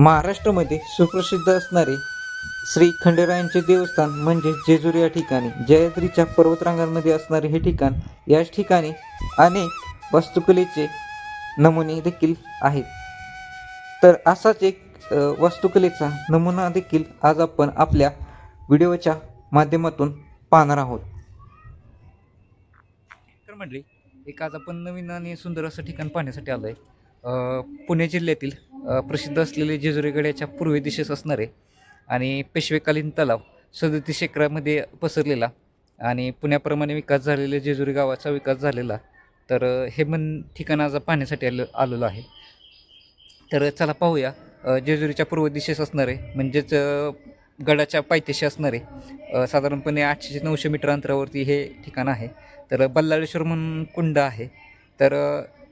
महाराष्ट्रामध्ये सुप्रसिद्ध असणारे श्री खंडेरायांचे देवस्थान म्हणजे जेजुरी या ठिकाणी. जयद्रीच्या पर्वतरांगांमध्ये असणारे हे ठिकाण याच ठिकाणी अनेक वास्तुकलेचे नमुने देखील आहेत. तर असाच एक वास्तुकलेचा नमुना देखील आज आपण आपल्या व्हिडिओच्या माध्यमातून पाहणार आहोत. तर म्हणले एक आज आपण नवीन आणि सुंदर असं ठिकाण पाहण्यासाठी आलो आहे पुणे जिल्ह्यातील प्रसिद्ध असलेले जेजुरीगड्याच्या पूर्व दिशेस असणारे आणि पेशवेकालीन तलाव सदतीस एकरामध्ये पसरलेला आणि पुण्याप्रमाणे विकास झालेले जेजुरी गावाचा विकास झालेला तर हे मन ठिकाण आज पाहण्यासाठी आलं आलेलो आहे. तर चला पाहूया जेजुरीच्या पूर्व दिशेस असणारे म्हणजेच गडाच्या पायथ्याशी असणारे साधारणपणे आठशे ते नऊशे मीटर अंतरावरती हे ठिकाण आहे. तर बल्लाळेश्वर म्हणून कुंड आहे. तर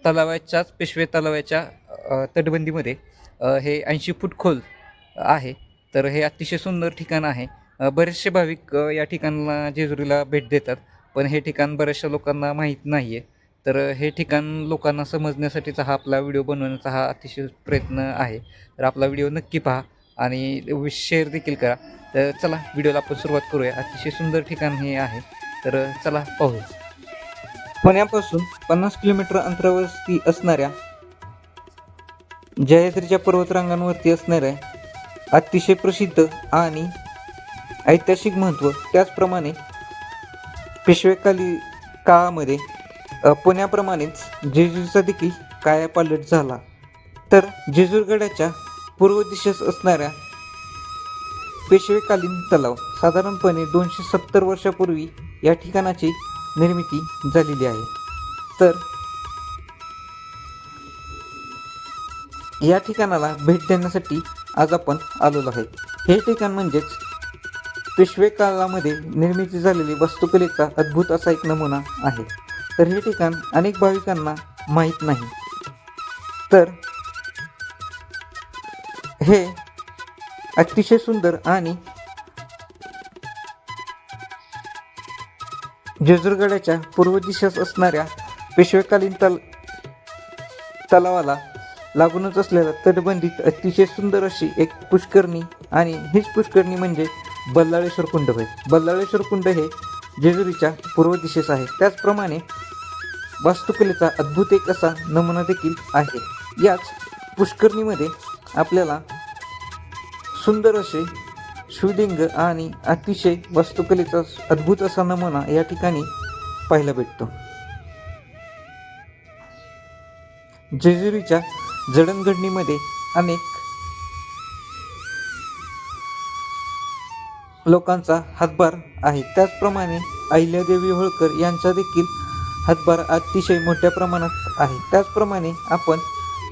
तलावाच्याच पेशवे तलावाच्या तटबंदीमध्ये हे ऐंशी फूट खोल आहे. तर हे अतिशय सुंदर ठिकाण आहे. बरेचसे भाविक या ठिकाणाला जेजुरीला भेट देतात पण हे ठिकाण बऱ्याचशा लोकांना माहीत नाही आहे तर हे ठिकाण लोकांना समजण्यासाठीचा हा आपला व्हिडिओ बनवण्याचा हा अतिशय प्रयत्न आहे. तर आपला व्हिडिओ नक्की पहा आणि शेअर देखील करा. तर चला व्हिडिओला आपण सुरुवात करूया. अतिशय सुंदर ठिकाण हे आहे. तर चला पाहूया. पुण्यापासून पन्नास किलोमीटर अंतरावरती असणाऱ्या जयद्रीच्या पर्वतरांगांवरती असणाऱ्या अतिशय प्रसिद्ध आणि ऐतिहासिक महत्त्व. त्याचप्रमाणे पेशवेकाली काळामध्ये पुण्याप्रमाणेच जेजूरचा देखील कायापालट झाला. तर जेजूरगडाच्या पूर्व दिशेस असणाऱ्या पेशवेकालीन तलाव साधारणपणे दोनशे सत्तर वर्षापूर्वी या ठिकाणाची निर्मिती झालेली आहे. तर या ठिकाणाला भेट देण्यासाठी आज आपण आलेलो आहे. हे ठिकाण म्हणजेच पेशवे काळामध्ये निर्मिती झालेली वास्तुकलेचा अद्भुत असा एक नमुना आहे. तर हे ठिकाण अनेक भाविकांना माहीत नाही. तर हे अतिशय सुंदर आणि जेजूरगडाच्या पूर्व दिशेस असणाऱ्या पेशवेकालीन तल तलावाला लागूनच असलेल्या तटबंदीत अतिशय सुंदर अशी एक पुष्करणी आणि हीच पुष्करणी म्हणजे बल्लाळेश्वर कुंड होय. बल्लाळेश्वर कुंड हे जेजुरीच्या पूर्व दिशेस आहे. त्याचप्रमाणे वास्तुकलेचा अद्भुत एक असा नमुना देखील आहे. याच पुष्करणीमध्ये आपल्याला सुंदर असे शिवलिंग आणि अतिशय वास्तुकलेचा अद्भुत असा नमुना या ठिकाणी पाहायला भेटतो. जेजुरीच्या जडणघडणीमध्ये अनेक लोकांचा हातभार आहे. त्याचप्रमाणे अहिल्यादेवी होळकर यांचा देखील हातभार अतिशय मोठ्या प्रमाणात आहे. त्याचप्रमाणे आपण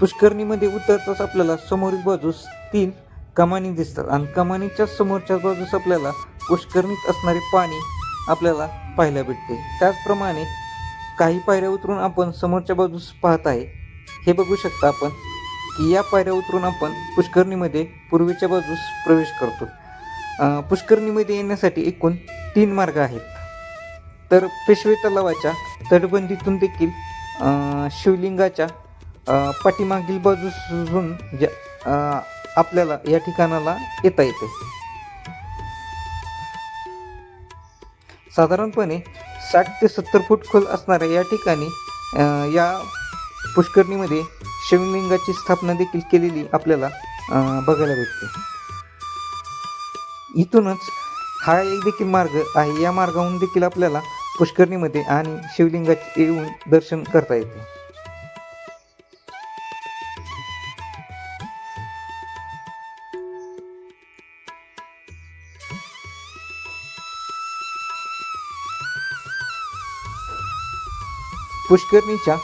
पुष्करणीमध्ये उतरताच आपल्याला समोरील बाजूस तीन कमानी दिसतात आणि कमानीच्या समोरच्या बाजूस आपल्याला पुष्करणीत असणारे पाणी आपल्याला पाहायला भेटते. त्याचप्रमाणे काही पायऱ्या उतरून आपण समोरच्या बाजूस पाहत आहे. हे बघू शकता आपण की या पायऱ्या उतरून आपण पुष्करणीमध्ये पूर्वेच्या बाजूस प्रवेश करतो. पुष्करणीमध्ये येण्यासाठी एकूण तीन मार्ग आहेत. तर पेशवे तलावाच्या तटबंदीतून देखील शिवलिंगाच्या पाठीमागील बाजूसून ज्या आपल्याला या ठिकाणाला येता येते. साधारणपणे साठ ते सत्तर फूट खोल असणाऱ्या या ठिकाणी या पुष्करणीमध्ये शिवलिंगाची स्थापना देखील केलेली आपल्याला अं, बघायला भेटते. इथूनच हा एक देखील मार्ग आहे. या मार्गाहून देखील आपल्याला पुष्करणीमध्ये आणि शिवलिंगाचे येऊन दर्शन करता येते. पुष्करणीच्या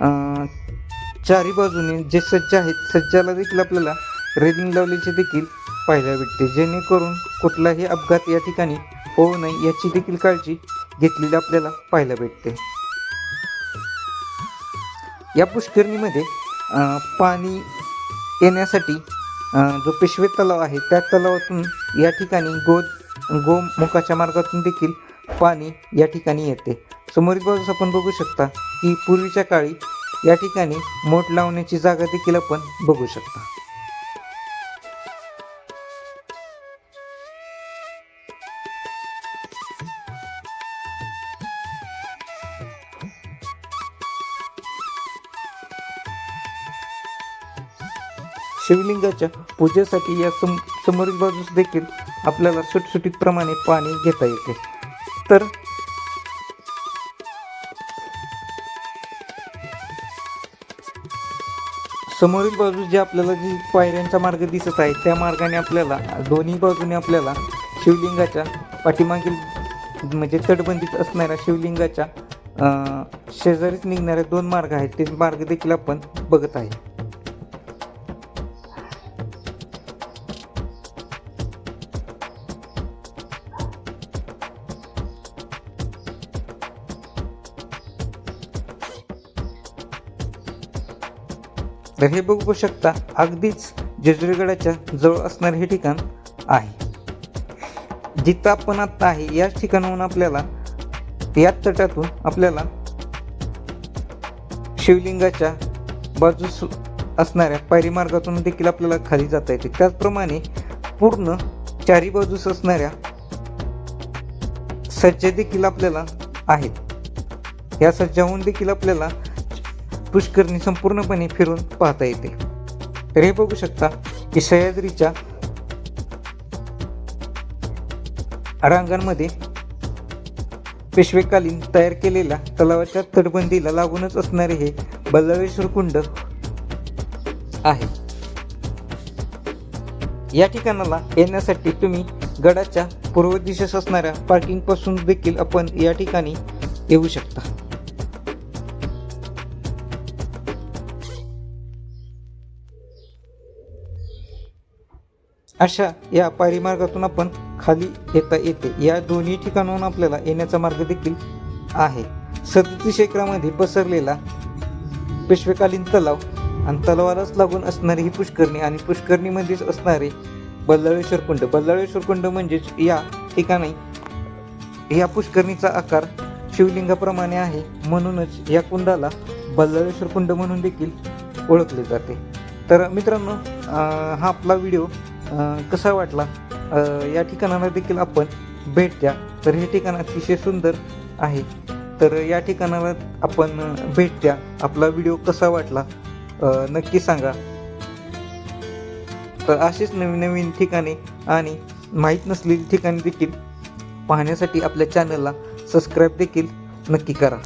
चारी बाजूने जे सज्ज आहेत सज्जाला देखील आपल्याला रेलिंग लावल्याचे देखील पाहायला भेटते. जेणेकरून कुठलाही अपघात या ठिकाणी होऊ नये याची देखील काळजी घेतलेली आपल्याला पाहायला भेटते. या पुष्करणीमध्ये पाणी येण्यासाठी जो पेशवे तलाव आहे त्या तलावातून या ठिकाणी गो गोमुखाच्या मार्गातून देखील पाणी या ठिकाणी येते. समोरील बाजूस आपण बघू शकता की पूर्वीच्या काळी या ठिकाणी मोठ लावण्याची जागा देखील आपण बघू शकता. शिवलिंगाच्या पूजेसाठी या सम समोरील बाजूस देखील आपल्याला सुटसुटीत प्रमाणे पाणी घेता येते. तर समोरील बाजू जे आपल्याला जी पायऱ्यांचा मार्ग दिसत आहे त्या मार्गाने आपल्याला दोन्ही बाजूने आपल्याला शिवलिंगाच्या पाठीमागील म्हणजे तटबंदीत असणाऱ्या शिवलिंगाच्या शेजारीच निघणारे दोन मार्ग आहेत ते मार्ग देखील आपण बघत आहे. तर हे बघू शकता अगदीच जेजुरीगडाच्या जवळ असणारे हे ठिकाण आहे. जिथं आपण आत्ता आहे याच ठिकाणाहून आपल्याला याच तटातून आपल्याला शिवलिंगाच्या बाजूस असणाऱ्या पायरी मार्गातून देखील आपल्याला खाली जाता येते. त्याचप्रमाणे पूर्ण चारी बाजूस असणाऱ्या सज्जा देखील आपल्याला आहेत. या सज्जाहून देखील आपल्याला पुष्करणी संपूर्णपणे फिरून पाहता येते. तर हे बघू शकता की सह्याद्रीच्या रांगांमध्ये पेशवेकालीन तयार केलेल्या तलावाच्या तटबंदीला लागूनच असणारे हे बल्लाळेश्वर कुंड आहे. या ठिकाणाला येण्यासाठी तुम्ही गडाच्या पूर्व दिशेस असणाऱ्या पार्किंगपासून देखील आपण या ठिकाणी येऊ शकता. अशा या पायरीमार्गातून आपण खाली येता येते. या दोन्ही ठिकाणाहून आपल्याला येण्याचा मार्ग देखील आहे. सदतीस एकरामध्ये पसरलेला पेशवेकालीन तलाव आणि तलावालाच लागून असणारी ही पुष्करणी आणि पुष्करणीमध्येच असणारे बल्लाळेश्वर कुंड. बल्लाळेश्वर कुंड म्हणजेच या ठिकाणी या पुष्करणीचा आकार शिवलिंगाप्रमाणे आहे. म्हणूनच या कुंडाला बल्लाळेश्वर कुंड म्हणून देखील ओळखले जाते. तर मित्रांनो हा आपला व्हिडिओ कसा वाटला? या ठिकाणाला देखील आपण भेट द्या. तर हे ठिकाण अतिशय सुंदर आहे. तर या ठिकाणाला आपण भेट द्या. आपला व्हिडिओ कसा वाटला? नक्की सांगा. तर अशीच नवीन नवीन ठिकाणे आणि माहीत नसलेली ठिकाणे देखील पाहण्यासाठी आपल्या चॅनलला सबस्क्राईब देखील नक्की करा.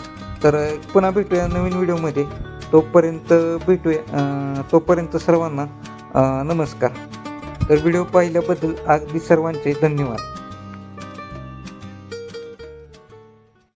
तर पुन्हा भेटूया नवीन व्हिडिओमध्ये. तोपर्यंत भेटूया तोपर्यंत सर्वांना नमस्कार. तर व्हिडिओ पाहिल्याबद्दल अगदी सर्वांचे धन्यवाद.